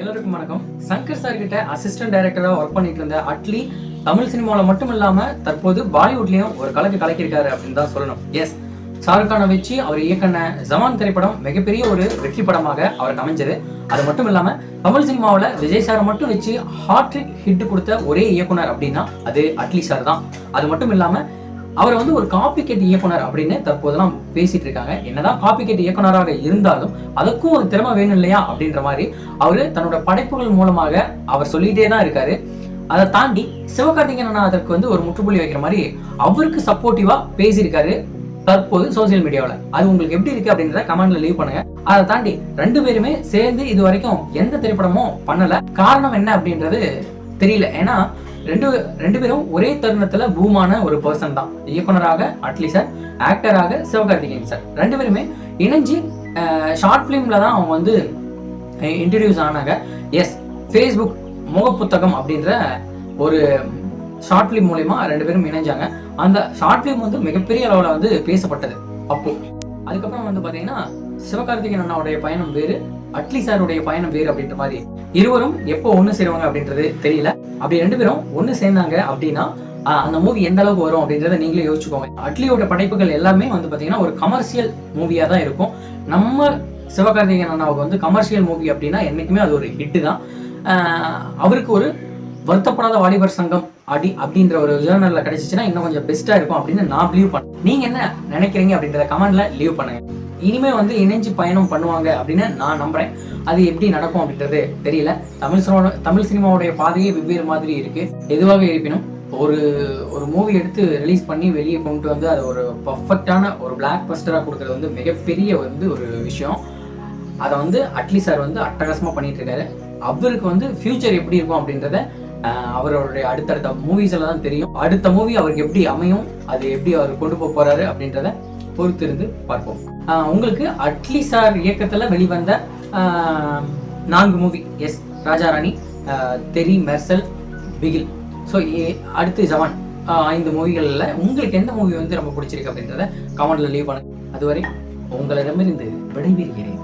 எல்லாருக்கும் வணக்கம். சங்கர் சார் கிட்ட அசிஸ்டன்ட் டைரக்டராக ஒர்க் பண்ணிட்டு இருந்த அட்லி தமிழ் சினிமாவில் மட்டும் இல்லாமல் தற்போது பாலிவுட்லயும் ஒரு கலக்கு கலக்கியிருக்காரு அப்படின்னு தான் சொல்லணும். எஸ் ஷாருக் கானை வச்சு அவர் இயக்கின ஜமான் திரைப்படம் மிகப்பெரிய ஒரு வெற்றி படமாக அவருக்கு அமைஞ்சது. அது மட்டும் இல்லாம தமிழ் சினிமாவில் விஜய் சாரை மட்டும் வச்சு ஹார்ட்ரிக் ஹிட் கொடுத்த ஒரே இயக்குனர் அப்படின்னா அது அட்லி சார் தான். அது மட்டும் இல்லாம அவர் வந்து ஒரு காப்பிகேட் இயக்குனர் அப்படின்னு தற்போதெல்லாம் பேசிட்டு இருக்காங்க. என்னதான் காப்பிக்கேட் இயக்குனராக இருந்தாலும் அதுக்கும் ஒரு திறமை வேணும் இல்லையா அப்படின்ற மாதிரி அவரு தன்னோட படைப்புகள் மூலமாக அவர் சொல்லிட்டே தான் இருக்காரு. அதை தாண்டி சிவகார்த்திகேயன் அதற்கு வந்து ஒரு முற்றுப்புள்ளி வைக்கிற மாதிரி அவருக்கு சப்போர்ட்டிவா பேசியிருக்காரு தற்போது சோசியல் மீடியாவில் அது உங்களுக்கு எப்படி இருக்கு அப்படின்றத கமெண்ட்ல லீவ் பண்ணுங்க. அதை தாண்டி ரெண்டு பேருமே சேர்ந்து இது வரைக்கும் எந்த திரைப்படமும் பண்ணல. காரணம் என்ன அப்படின்றது தெரியல. ஏன்னா ரெண்டு ரெண்டு பேரும் ஒரே தருணத்துல பூமான ஒரு பர்சன் தான். இயக்குனராக அட்லி சார் ஆக்டராக சிவகார்த்திகேயன் சார் ரெண்டு பேருமே இணைஞ்சு ஷார்ட் ஃபிலிம்ல தான் அவங்க வந்து இன்ட்ரடியூஸ் ஆனாங்க. எஸ் ஃபேஸ்புக் முகப்புத்தகம் அப்படின்ற ஒரு ஷார்ட் ஃபிலிம் மூலயமா ரெண்டு பேரும் இணைஞ்சாங்க. அந்த ஷார்ட் ஃபிலிம் வந்து மிகப்பெரிய அளவில் வந்து பேசப்பட்டது. அப்போ. அதுக்கப்புறம் வந்து பார்த்தீங்கன்னா சிவகார்த்திகேயன் அண்ணாவுடைய பயணம் வேறு அட்லி சாருடைய பயணம் வேறு அப்படின்ற மாதிரி இருவரும் எப்போ ஒன்று சேருவாங்க அப்படின்றது தெரியல. அப்படி ரெண்டு பேரும் ஒன்று சேர்ந்தாங்க அப்படின்னா அந்த மூவி எந்த அளவுக்கு வரும் அப்படின்றத நீங்களே யோசிச்சுக்கோங்க. அட்லியோட படைப்புகள் எல்லாமே வந்து பார்த்தீங்கன்னா ஒரு கமர்ஷியல் மூவியாக தான் இருக்கும். நம்ம சிவகார்த்திகேயன் அண்ணாவுக்கு வந்து கமர்ஷியல் மூவி அப்படின்னா என்னைக்குமே அது ஒரு ஹிட்டு தான். ஆஹ், அவருக்கு ஒரு வருத்தப்படாத வாலிபர் சங்கம் அடி அப்படின்ற ஒரு ஜேர்னலில் கிடைச்சிச்சுன்னா இன்னும் கொஞ்சம் பெஸ்டா இருக்கும் அப்படின்னு நான் பிலீவ் பண்ணேன் நீங்க என்ன நினைக்கிறீங்க அப்படின்றத கமெண்ட்ல லீவ் பண்ணுங்க. இனிமே வந்து இணைஞ்சு பயணம் பண்ணுவாங்க அப்படின்னு நான் நம்புறேன். அது எப்படி நடக்கும் அப்படின்றது தெரியல. தமிழ் சினிமாவோட தமிழ் சினிமாவுடைய பாதையே வெவ்வேறு மாதிரி இருக்கு. எதுவாக இருப்பினும் ஒரு ஒரு மூவி எடுத்து ரிலீஸ் பண்ணி வெளியே கொண்டு வந்து அது ஒரு பர்ஃபெக்டான ஒரு பிளாக் பஸ்டராக கொடுக்கறது வந்து மிகப்பெரிய வந்து ஒரு விஷயம். அதை வந்து அட்லி சார் வந்து அட்டகாசமாக பண்ணிட்டு இருக்காரு. அவருக்கு வந்து ஃபியூச்சர் எப்படி இருக்கும் அப்படின்றத அவருடைய அடுத்தடுத்த மூவிஸில் தான் தெரியும். அடுத்த மூவி அவருக்கு எப்படி அமையும் அது எப்படி அவர் கொண்டு போக போறாரு அப்படின்றத பொறுத்திருந்து பார்ப்போம். ஆஹ், உங்களுக்கு அட்லி சார் இயக்கத்தில் வெளிவந்த ஆஹ், நான்கு மூவி எஸ் ராஜாராணி ஆஹ், தெரி மெர்சல் பிகில். ஸோ அடுத்து ஜவான். ஆஹ், ஐந்து மூவிகளில் உங்களுக்கு எந்த மூவி வந்து ரொம்ப பிடிச்சிருக்கு அப்படின்றத கமெண்ட்ல லீவ் பண்ணுங்க அதுவரை உங்களிடமிருந்து விடைபெறுகிறேன்.